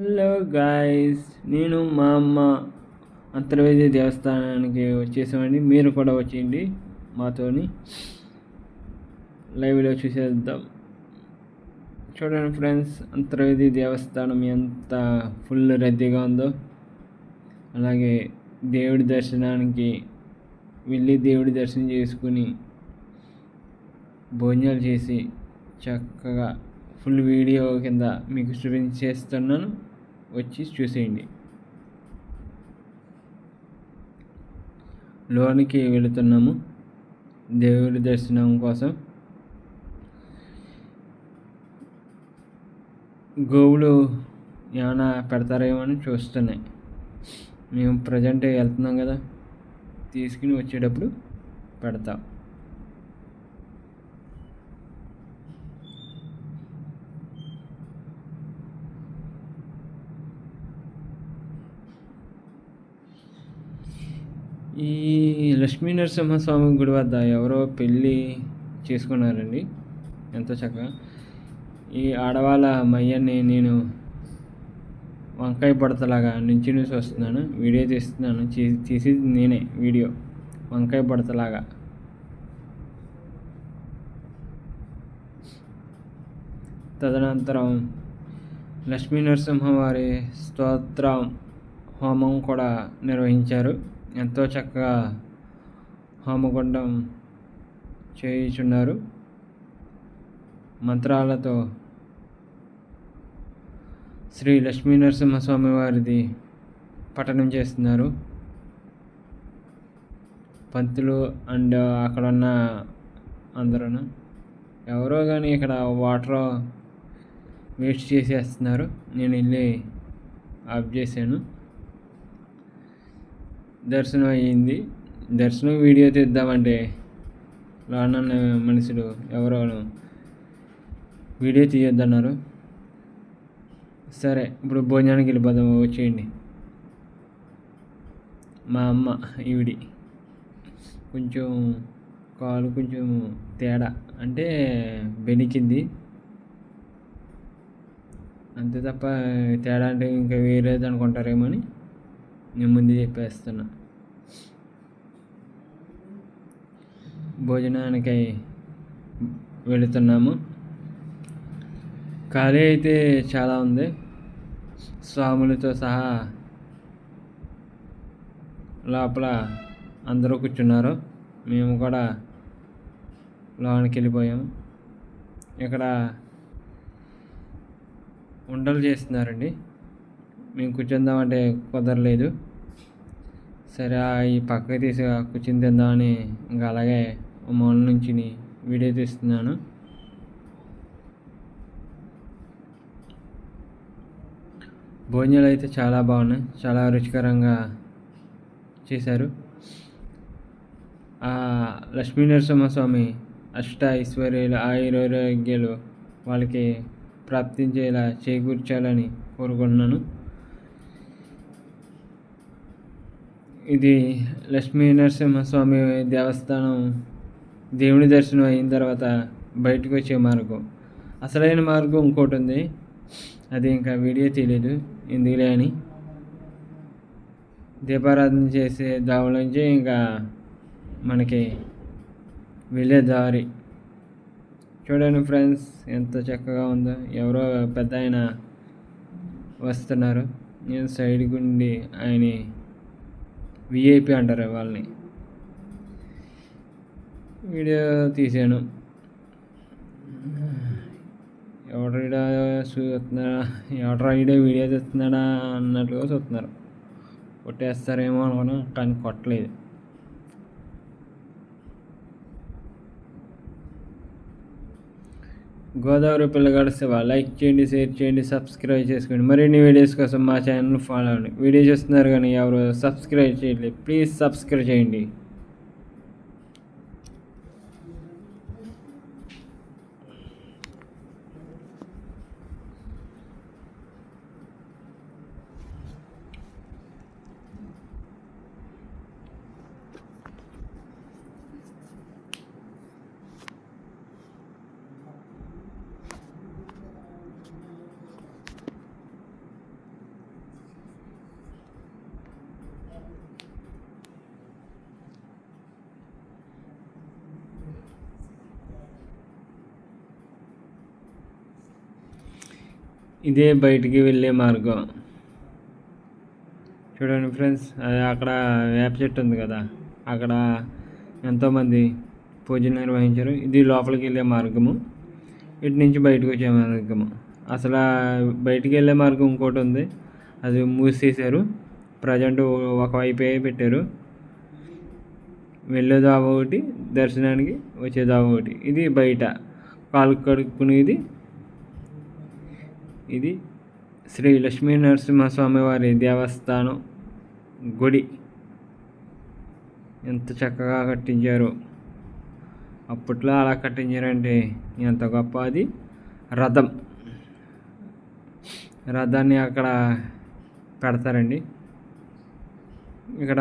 Hello guys నేను మా అమ్మ అంతర్వేది దేవస్థానానికి వచ్చేసామండి. మీరు కూడా వచ్చేయండి మాతోని. లైవ్లో చూసేద్దాం. చూడండి ఫ్రెండ్స్ అంతర్వేది దేవస్థానం ఎంత ఫుల్ రద్దీగా ఉందో. అలాగే దేవుడి దర్శనానికి వెళ్ళి దేవుడి దర్శనం చేసుకుని భోజనాలు చేసి చక్కగా ఫుల్ వీడియో కింద మీకు చూపించేస్తున్నాను. వచ్చి చూసేయండి. లోనికి వెళుతున్నాము. దేవుడి దర్శనం కోసం. గోవులు ఏమైనా పెడతారేమో అని చూస్తున్నాయి. మేము ప్రజెంట్ వెళ్తున్నాం కదా. తీసుకుని వచ్చేటప్పుడు పెడతాం. ఈ లక్ష్మీ నరసింహస్వామి గుడి వద్ద ఎవరో పెళ్ళి చేసుకున్నారండి. ఎంతో చక్కగా. ఈ ఆడవాళ్ళ మయ్యాన్ని నేను వంకాయ పడతలాగా నుంచి నుంచి వస్తున్నాను. వీడియో తీస్తున్నాను. తీసి నేనే వీడియో. వంకాయ పడతలాగా తదనంతరం లక్ష్మీ నరసింహవారి స్తోత్రం హోమం కూడా నిర్వహించారు. ఎంతో చక్కగా హోమగుండం చేయించున్నారు. మంత్రాలతో శ్రీ లక్ష్మీ నరసింహస్వామి వారిది పఠనం చేస్తున్నారు. పంతులు అండ్ అక్కడ ఉన్న అందరూ ఎవరో కానీ ఇక్కడ వాటర్ వేస్ట్ చేసేస్తున్నారు. నేను వెళ్ళి ఆఫ్ చేశాను. దర్శనం అయ్యింది. దర్శనం వీడియో తీద్దామంటే రానున్న మనుషులు ఎవరో వీడియో తీయొద్దన్నారు. సరే ఇప్పుడు భోజనానికి వెళ్ళిపోదాం వచ్చేయండి. మా అమ్మ ఈవిడి. కొంచెం కాలు కొంచెం తేడా అంటే బెనికింది అంతే తప్ప తేడా అంటే ఇంకా వేరేది అనుకుంటారేమో అని నేను ముందు చెప్పేస్తున్నా. భోజనానికై వెళుతున్నాము. ఖాళీ అయితే చాలా ఉంది. స్వాములతో సహా లోపల అందరూ కూర్చున్నారు. మేము కూడా లోనికి వెళ్ళిపోయాము. ఇక్కడ ఉండలు చేస్తున్నారండి. మేము కూర్చుందామంటే కుదరలేదు. సరే ఈ పక్కకి తీసి కూర్చుని తిందామని ఇంకా అలాగే మూల నుంచి వీడియో తీస్తున్నాను. భోజనాలు అయితే చాలా బాగున్నాయి. చాలా రుచికరంగా చేశారు. లక్ష్మీ నరసింహస్వామి అష్ట ఐశ్వర్యాలు ఆయురారోగ్యాలు వాళ్ళకి ప్రాప్తించేలా చేకూర్చాలని కోరుకుంటున్నాను. ఇది లక్ష్మీ నరసింహస్వామి దేవస్థానం దేవుని దర్శనం అయిన తర్వాత బయటకు వచ్చే మార్గం. అసలైన మార్గం ఇంకోటి ఉంది. అది ఇంకా వీడియో తెలియదు ఎందుకులే అని. దీపారాధన చేసే దావుల నుంచి ఇంకా మనకి వెళ్ళే దారి. చూడండి ఫ్రెండ్స్ ఎంత చక్కగా ఉందో. ఎవరో పెద్ద ఆయన వస్తున్నారు. నేను సైడ్ గుండి ఆయన విఐపి అంటారు వాళ్ళని. వీడియో తీసాను. ఎవడ చూస్తున్నాడా ఎవడరా ఈడే వీడియో తీస్తున్నాడా అన్నట్లుగా చూస్తున్నారు. కొట్టేస్తారేమో అనుకున్నా కానీ కొట్టలేదు. గోదావరి పిల్లగాడు శివ లైక్ చేయండి షేర్ చేయండి సబ్స్క్రైబ్ చేసుకోండి. మరిన్ని వీడియోస్ కోసం మా ఛానల్ ఫాలో అవ్వండి. వీడియో చూస్తున్నారు కానీ ఎవరు సబ్స్క్రైబ్ చేయట్లేదు ప్లీజ్ సబ్స్క్రైబ్ చేయండి. ఇదే బయటికి వెళ్ళే మార్గం. చూడండి ఫ్రెండ్స్ అది అక్కడ వేప చెట్టు ఉంది కదా అక్కడ ఎంతోమంది పూజ నిర్వహించారు. ఇది లోపలికి వెళ్ళే మార్గము ఇటు నుంచి బయటకు వచ్చే మార్గము. అసలు బయటికి వెళ్ళే మార్గం ఇంకోటి ఉంది అది మూసేశారు. ప్రజెంట్ ఒకవైపే పెట్టారు. వెళ్ళే దావ ఒకటి దర్శనానికి వచ్చే దావ ఒకటి. ఇది బయట కాలు కడుక్కునేది ఇది శ్రీ లక్ష్మీ నరసింహస్వామి వారి దేవస్థానం గుడి. ఎంత చక్కగా కట్టించారు. అప్పట్లో అలా కట్టించారంటే ఎంత గొప్ప అది రథం. రథాన్ని అక్కడ పెడతారండి. ఇక్కడ